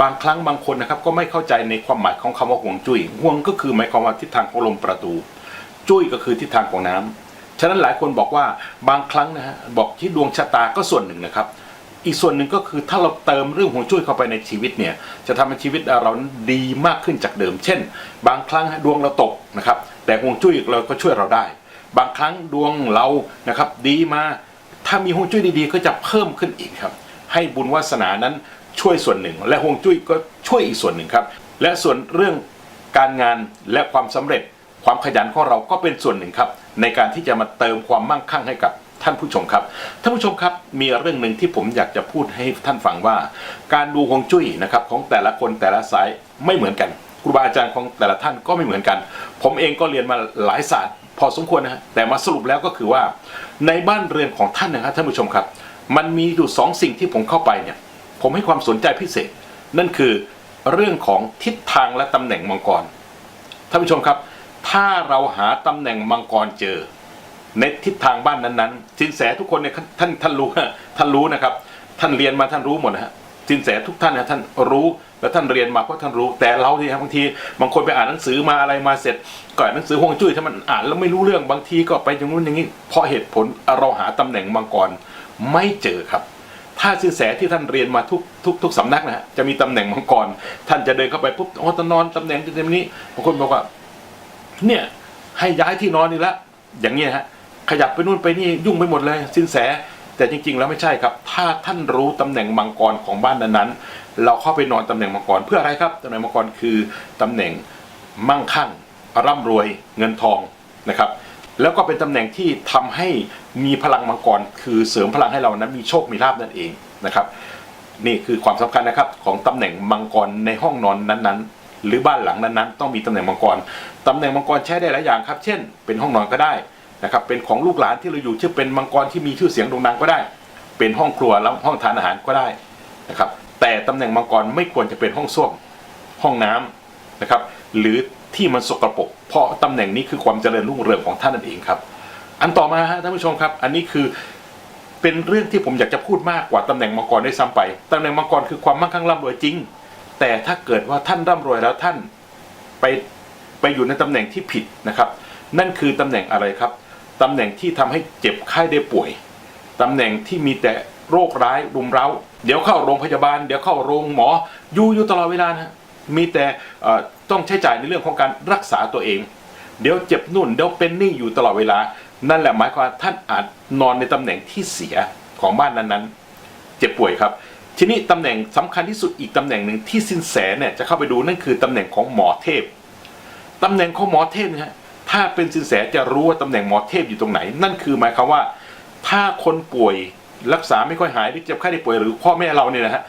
บางครั้งบางคนนะครับก็ไม่เข้าใจในความหมายของคำว่าห่วงจุ้ยห่วงก็คือหมายความว่าทิศทางของลมประตู จุ้ยก็คือทิศทางของน้ำฉะนั้นหลายคนบอกว่าบางครั้งนะฮะบอกที่ดวงชะตาก็ส่วนหนึ่งนะครับ อีกส่วนหนึ่งก็คือถ้าเราเติมเรื่องห่วงจุ้ยเข้าไปในชีวิตเนี่ยจะทำให้ชีวิตเราดีมากขึ้นจากเดิม เช่น บางครั้งดวงเราตกนะครับแต่ห่วงจุ้ยเราก็ช่วยเราได้ บางครั้งดวงเรานะครับดีมาถ้ามีห่วงจุ้ยดีๆ ก็จะเพิ่มขึ้นอีกครับ ให้บุญวาสนานั้น ช่วยส่วนหนึ่ง และห่วงจุ้ยก็ช่วยอีกส่วนหนึ่งครับ และส่วนเรื่องการงานและความสำเร็จความขยันของเราก็เป็นส่วนหนึ่งครับ ในการที่จะมาเติมความมั่งคั่งให้กับท่านผู้ชมครับท่านผู้ชมครับมีเรื่องหนึ่งที่ผมอยากจะพูดให้ท่านฟังว่า การดูฮวงจุ้ยนะครับของแต่ละคนแต่ละสายไม่เหมือนกันครูบาอาจารย์ของแต่ละท่านก็ไม่เหมือนกัน ผมเองก็เรียนมาหลายศาสตร์ พอสมควรนะฮะแต่มาสรุปแล้วก็คือว่า ในบ้านเรือนของท่านนะครับท่านผู้ชมครับ มันมีอยู่สองสิ่งที่ผมเข้าไปเนี่ย ผมให้ความสนใจพิเศษ นั่นคือเรื่องของทิศทางและตำแหน่งมังกรท่านผู้ชมครับ ถ้าเราหาตำแหน่งมังกรเจอในทิศทางบ้านนั้นๆสินแสทุกคนเนี่ยท่านท่านรู้ท่านรู้นะครับ ท่านเรียนมาท่านรู้หมดนะฮะสินแสทุกท่านนะท่านรู้และท่านเรียนมาเพราะท่านรู้ แต่เราเนี่ยบางทีบางคนไปอ่านหนังสือมาอะไรมาเสร็จก็อ่านหนังสือฮวงจุ้ยถ้ามันอ่านแล้วไม่รู้เรื่องบางทีก็ไปอย่างนู้นอย่างนี้เพราะเหตุผลเราหาตำแหน่งมังกรไม่เจอครับ ถ้าสินแสที่ท่านเรียนมาทุกทุกทุกสำนักนะฮะจะมีตำแหน่งมังกร ท่านจะเดินเข้าไปปุ๊บอ๋อตอนนอนตำแหน่งตำแหน่งนี้บางคนบอกว่า เนี่ยให้ย้ายที่นอนนี่ละอย่างเงี้ยฮะขยับไปนู่นไปนี่ยุ่งไปหมดเลยสินแสแต่จริง ๆ แล้วไม่ใช่ครับ ถ้าท่านรู้ตำแหน่งมังกรของบ้านนั้นๆ เราเข้าไปนอนตำแหน่งมังกรเพื่ออะไรครับตำแหน่งมังกรคือตำแหน่งมั่งคั่งร่ำรวยเงินทองนะครับ แล้วก็เป็นตำแหน่งที่ทำให้มีพลังมังกร คือเสริมพลังให้เรานั้นมีโชคมีลาภนั่นเองนะครับ นี่คือความสำคัญนะครับของตำแหน่งมังกรในห้องนอนนั้นๆ หรือบ้านหลังนั้นๆ ต้องมีตำแหน่งมังกรตำแหน่งมังกรใช้ได้หลายอย่างครับ เช่น เป็นห้องนอนก็ได้นะครับ เป็นของลูกหลานที่เราอยู่ชื่อเป็นมังกรที่มีชื่อเสียงโด่งดังก็ได้ เป็นห้องครัวแล้วห้องทานอาหารก็ได้นะครับ แต่ตำแหน่งมังกรไม่ควรจะเป็นห้องส้วมห้องน้ำนะครับ หรือ ที่มันสกรปรกเพราะตำแหน่งนี้คือความเจริญรุ่งเรืองของท่านนั่นเองครับ อันต่อมาฮะท่านผู้ชมครับ อันนี้คือเป็นเรื่องที่ผมอยากจะพูดมากกว่าตำแหน่งมังกรได้วยซ้ำไปตำแหน่งมังกรคือความมั่งคั่งร่ำรวยจริง แต่ถ้าเกิดว่าท่านร่ำรวยแล้วท่านไปไปอยู่ในตำแหน่งที่ผิดนะครับ นั่นคือตำแหน่งอะไรครับตำแหน่งที่ทำให้เจ็บไข้ได้ป่วยตำแหน่งที่มีแต่โรคร้ายรุมเร้า เดี๋ยวเข้าโรงพยาบาล เดี๋ยวเข้าโรงหมออยู่อยู่ตลอดเวลานะ มีแต่ต้องใช้จ่ายในเรื่องของการรักษาตัวเอง เดี๋ยวเจ็บนู่นเดี๋ยวเป็นนี่อยู่ตลอดเวลา นั่นแหละหมายความว่าท่านอาจนอนในตำแหน่งที่เสียของบ้านนั้นๆ เจ็บป่วยครับ ทีนี้ตำแหน่งสำคัญที่สุดอีกตำแหน่งหนึ่งที่สินแสเนี่ยจะเข้าไปดูนั่นคือตำแหน่งของหมอเทพตำแหน่งของหมอเทพนะฮะถ้าเป็นสินแสจะรู้ว่าตำแหน่งหมอเทพอยู่ตรงไหน นั่นคือหมายความว่า ถ้าคนป่วย รักษาไม่ค่อยหายหรือเจ็บไข้ได้ป่วยหรือพ่อแม่เราเนี่ยนะฮะ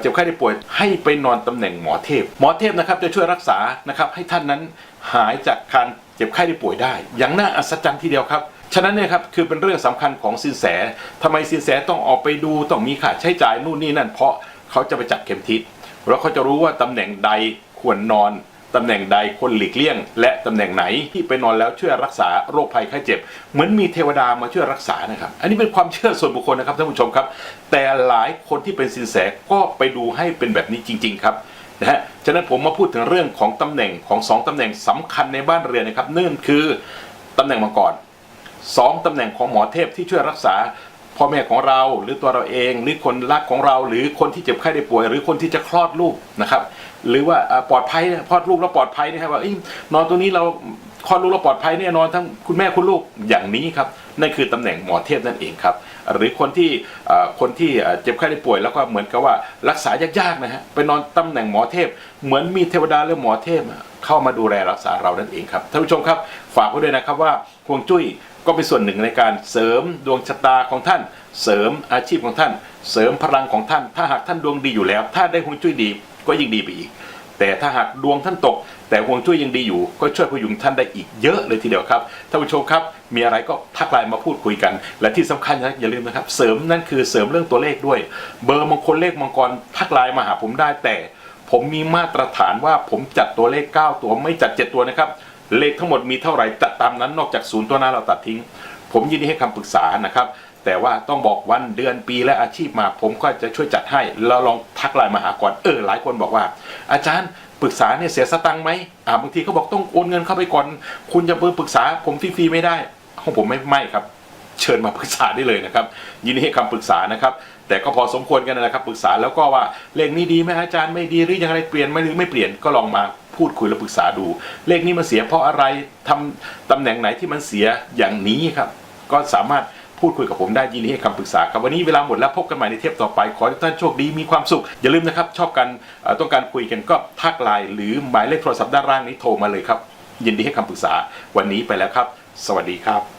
เจ็บไข้ได้ป่วยให้ไปนอนตำแหน่งหมอเทพ หมอเทพนะครับจะช่วยรักษานะครับให้ท่านนั้นหายจากการเจ็บไข้ได้ป่วยได้ อย่างน่าอัศจรรย์ทีเดียวครับฉะนั้นเนี่ยครับคือเป็นเรื่องสำคัญของสินแสทำไมสินแสต้องออกไปดูต้องมีค่าใช้จ่ายนู่นนี่นั่น เพราะเขาจะไปจับเข็มทิศแล้วเขาจะรู้ว่าตำแหน่งใดควรนอน ตำแหน่งใดคนหลีกเลี่ยง และตำแหน่งไหนที่ไปนอนแล้วช่วยรักษาโรคภัยไข้เจ็บ เหมือนมีเทวดามาช่วยรักษานะครับ อันนี้เป็นความเชื่อส่วนบุคคลนะครับท่านผู้ชมครับ แต่หลายคนที่เป็นสินแสก็ไปดูให้เป็นแบบนี้จริง ๆ ครับนะฮะฉะนั้นผมมาพูดถึงเรื่องของตำแหน่งของสองตำแหน่งสำคัญในบ้านเรือนนะครับนั่นคือตำแหน่งมังกรสองตำแหน่งของหมอเทพที่ช่วยรักษาพ่อแม่ของเราหรือตัวเราเอง หรือคนรักของเรา หรือคนที่เจ็บไข้ได้ป่วย หรือคนที่จะคลอดลูกนะครับ หรือว่าปลอดภัยนะคลอดลูกแล้วปลอดภัยนะครับว่านอนตัวนี้เราคลอดลูกแล้วปลอดภัยแน่นอนทั้งคุณแม่คุณลูกอย่างนี้ครับนั่นคือตำแหน่งหมอเทพนั่นเองครับ หรือคนที่คนที่เจ็บไข้ได้ป่วยแล้วก็เหมือนกับว่ารักษายากๆนะฮะไปนอนตำแหน่งหมอเทพ เหมือนมีเทวดาหรือหมอเทพ เข้ามาดูแลรักษาเรานั่นเองครับท่านผู้ชมครับฝากไว้ด้วยนะครับว่าฮวงจุ้ยก็เป็นส่วนหนึ่งในการเสริมดวงชะตาของท่าน เสริมอาชีพของท่าน เสริมพลังของท่าน ถ้าหากท่านดวงดีอยู่แล้ว ถ้าได้ฮวงจุ้ยดี ก็ยิ่งดีไปอีก แต่ถ้าหากดวงท่านตก แต่ฮวงจุ้ยยังดีอยู่ ก็ช่วยพยุงท่านได้อีกเยอะเลยทีเดียวครับท่านผู้ชมครับ มีอะไรก็ทักไลน์มาพูดคุยกัน และที่สำคัญนะอย่าลืมนะครับ เสริมนั่นคือเสริมเรื่องตัวเลขด้วย เบอร์มงคลเลขมังกรทักไลน์มาหาผมได้แต่ผมมีมาตรฐานว่าผมจัดตัวเลข 9 ตัวไม่จัด 7 ตัวนะครับ เลขทั้งหมดมีเท่าไหร่จัดตามนั้นนอกจากศูนย์ตัวนั้นเราตัดทิ้ง ผมยินดีให้คำปรึกษานะครับ แต่ว่าต้องบอกวันเดือนปีและอาชีพมา ผมก็จะช่วยจัดให้แล้วลองทักไลน์มาหาก่อนเออหลายคนบอกว่า อาจารย์ปรึกษาเนี่ยเสียสตังค์ไหมอ่าบางทีเขาบอกต้องโอนเงินเข้าไปก่อน คุณจะเบอร์ปรึกษา ผมฟรีๆไม่ได้ของผมไม่ไม่ครับ เชิญมาปรึกษาได้เลยนะครับ ยินดีให้คำปรึกษานะครับ แต่ก็พอสมควรกันนะครับปรึกษาแล้วก็ว่าเลขนี้ดีไหมอาจารย์ไม่ดีหรือยังไงเปลี่ยนไหมหรือไม่เปลี่ยนก็ลองมา พูดคุยและปรึกษาดู เลขนี้มันเสียเพราะอะไรทำตำแหน่งไหนที่มันเสียอย่างนี้ครับ ก็สามารถพูดคุยกับผมได้ยินดีให้คำปรึกษาครับวันนี้เวลาหมดแล้วพบกันใหม่ในเทปต่อไป ขอให้ทุกท่านโชคดีมีความสุข อย่าลืมนะครับ ชอบกันต้องการคุยกันก็ทักไลน์หรือหมายเลขโทรศัพท์ด้านล่างนี้โทรมาเลยครับ ยินดีให้คำปรึกษาวันนี้ไปแล้วครับ สวัสดีครับ